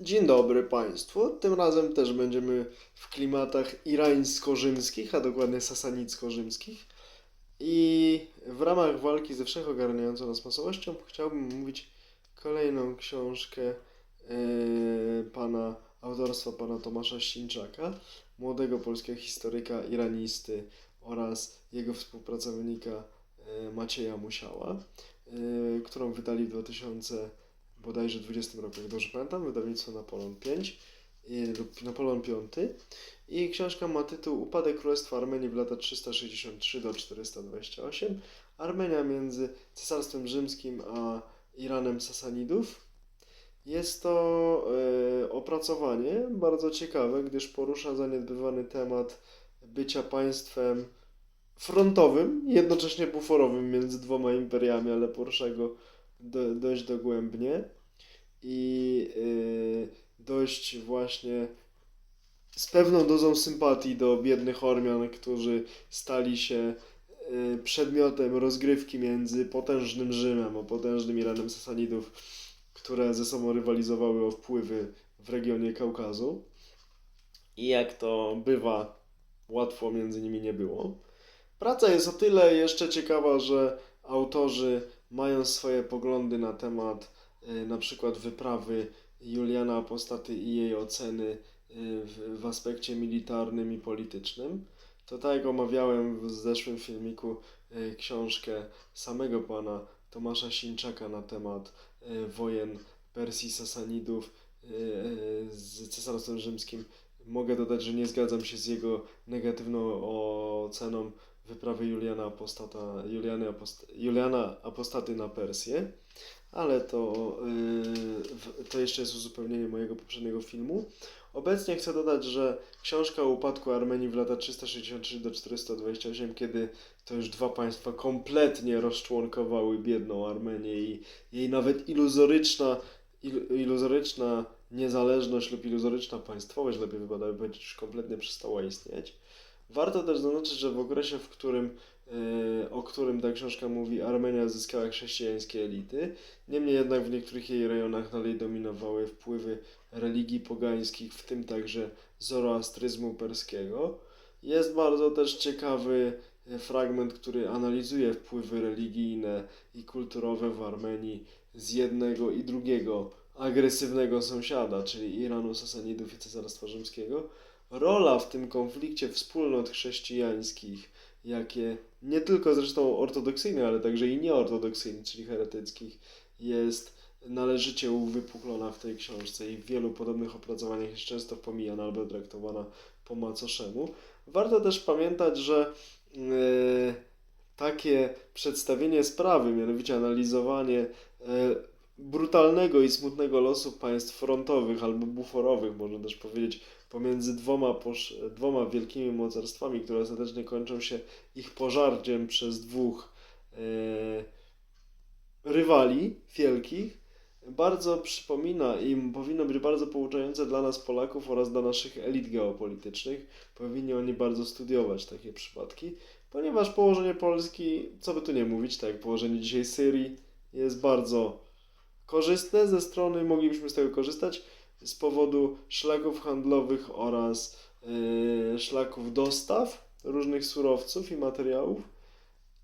Dzień dobry Państwu. Tym razem też będziemy w klimatach irańsko-rzymskich, a dokładnie sasanicko-rzymskich. I w ramach walki ze wszechogarniającą nas masowością chciałbym mówić kolejną książkę yy, pana, autorstwa pana Tomasza Ścińczaka, młodego polskiego historyka, iranisty oraz jego współpracownika yy, Macieja Musiała, yy, którą wydali w 2000 bodajże 20 roku, jak dobrze pamiętam, wydawnictwo Napoleon V i, lub Napoleon V. I książka ma tytuł Upadek Królestwa Armenii w lata 363 do 428. Armenia między Cesarstwem Rzymskim a Iranem Sasanidów. Jest to e, opracowanie bardzo ciekawe, gdyż porusza zaniedbywany temat bycia państwem frontowym, jednocześnie buforowym między dwoma imperiami, ale porusza go do, dość dogłębnie i y, dość właśnie z pewną dozą sympatii do biednych Ormian, którzy stali się y, przedmiotem rozgrywki między potężnym Rzymem a potężnym Iranem Sasanidów, które ze sobą rywalizowały o wpływy w regionie Kaukazu. I jak to bywa, łatwo między nimi nie było. Praca jest o tyle jeszcze ciekawa, że autorzy mają swoje poglądy na temat y, na przykład wyprawy Juliana Apostaty i jej oceny y, w, w aspekcie militarnym i politycznym. To tak jak omawiałem w zeszłym filmiku y, książkę samego pana Tomasza Sińczaka na temat wojen Persji Sasanidów z Cesarstwem Rzymskim. Mogę dodać, że nie zgadzam się z jego negatywną oceną wyprawy Juliana Apostata, Juliany Apost, Juliana Apostaty na Persję, ale to, yy, to jeszcze jest uzupełnienie mojego poprzedniego filmu. Obecnie chcę dodać, że książka o upadku Armenii w lata 363 do 428, kiedy to już dwa państwa kompletnie rozczłonkowały biedną Armenię i jej nawet iluzoryczna, il, iluzoryczna niezależność lub iluzoryczna państwowość, lepiej wypada powiedzieć, już kompletnie przestała istnieć. Warto też zaznaczyć, że w okresie, w którym, e, o którym ta książka mówi, Armenia zyskała chrześcijańskie elity. Niemniej jednak w niektórych jej rejonach dalej dominowały wpływy religii pogańskich, w tym także zoroastryzmu perskiego. Jest bardzo też ciekawy e, fragment, który analizuje wpływy religijne i kulturowe w Armenii z jednego i drugiego agresywnego sąsiada, czyli Iranu, Sasanidów i Cesarstwa Rzymskiego rola w tym konflikcie wspólnot chrześcijańskich, jakie nie tylko zresztą ortodoksyjnych, ale także i nieortodoksyjnych, czyli heretyckich, jest należycie uwypuklona w tej książce i w wielu podobnych opracowaniach jest często pomijana albo traktowana po macoszemu. Warto też pamiętać, że yy, takie przedstawienie sprawy, mianowicie analizowanie yy, brutalnego i smutnego losu państw frontowych albo buforowych, można też powiedzieć, pomiędzy dwoma, dwoma wielkimi mocarstwami, które ostatecznie kończą się ich pożarciem przez dwóch e, rywali wielkich, bardzo przypomina i powinno być bardzo pouczające dla nas Polaków oraz dla naszych elit geopolitycznych. Powinni oni bardzo studiować takie przypadki, ponieważ położenie Polski, co by tu nie mówić, tak jak położenie dzisiaj Syrii, jest bardzo korzystne ze strony, moglibyśmy z tego korzystać, z powodu szlaków handlowych oraz yy, szlaków dostaw różnych surowców i materiałów,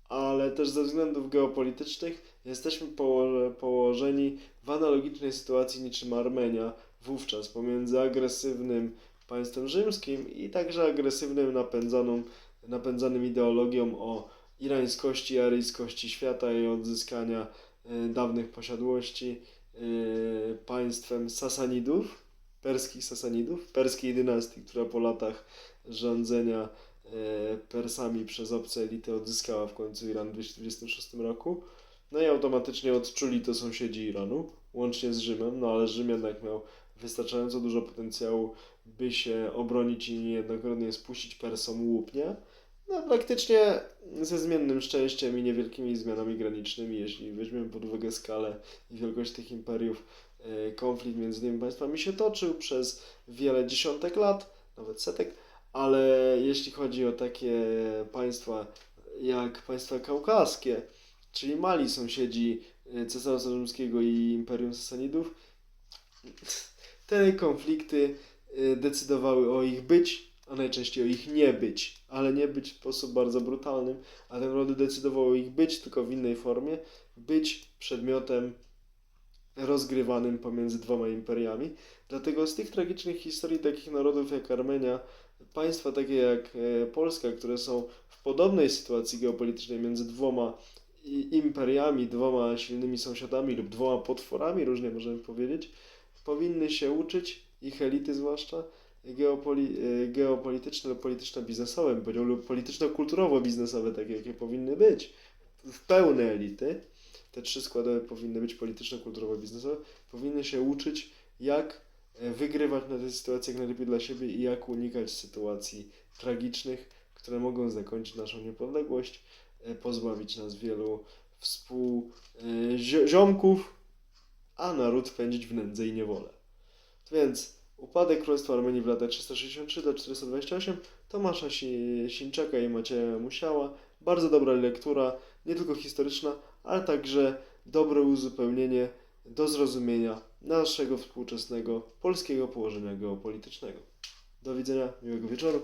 ale też ze względów geopolitycznych jesteśmy poło- położeni w analogicznej sytuacji niczym Armenia wówczas pomiędzy agresywnym państwem rzymskim i także agresywnym napędzaną, napędzanym ideologią o irańskości, aryjskości świata i odzyskania dawnych posiadłości yy, państwem Sasanidów, perskich Sasanidów, perskiej dynastii, która po latach rządzenia yy, Persami przez obce elity odzyskała w końcu Iran w 226 roku. No i automatycznie odczuli to sąsiedzi Iranu, łącznie z Rzymem, no ale Rzym jednak miał wystarczająco dużo potencjału, by się obronić i niejednokrotnie spuścić Persom łupnia. No, praktycznie ze zmiennym szczęściem i niewielkimi zmianami granicznymi, jeśli weźmiemy pod uwagę skalę i wielkość tych imperiów, e, konflikt między tymi państwami się toczył przez wiele dziesiątek lat, nawet setek, ale jeśli chodzi o takie państwa jak państwa kaukaskie, czyli mali sąsiedzi e, Cesarstwa Rzymskiego i Imperium Sasanidów, te konflikty y, decydowały o ich być, a najczęściej o ich nie być, ale nie być w sposób bardzo brutalnym, a te narody decydowały o ich być, tylko w innej formie, być przedmiotem rozgrywanym pomiędzy dwoma imperiami. Dlatego z tych tragicznych historii takich narodów jak Armenia, państwa takie jak e, Polska, które są w podobnej sytuacji geopolitycznej między dwoma imperiami, dwoma silnymi sąsiadami lub dwoma potworami, różnie możemy powiedzieć, powinny się uczyć, ich elity zwłaszcza, geopoli, e, geopolityczne lub polityczno-kulturowo-biznesowe, takie jakie powinny być, w pełne elity, te trzy składy powinny być polityczno-kulturowo-biznesowe, powinny się uczyć, jak e, wygrywać na tych sytuacjach najlepiej dla siebie i jak unikać sytuacji tragicznych, które mogą zakończyć naszą niepodległość, e, pozbawić nas wielu współziomków, a naród pędzić w nędzę i niewolę. Więc upadek Królestwa Armenii w latach 363 do 428 Tomasza Si- Sińczaka i Macieja Musiała. Bardzo dobra lektura, nie tylko historyczna, ale także dobre uzupełnienie do zrozumienia naszego współczesnego polskiego położenia geopolitycznego. Do widzenia, miłego wieczoru.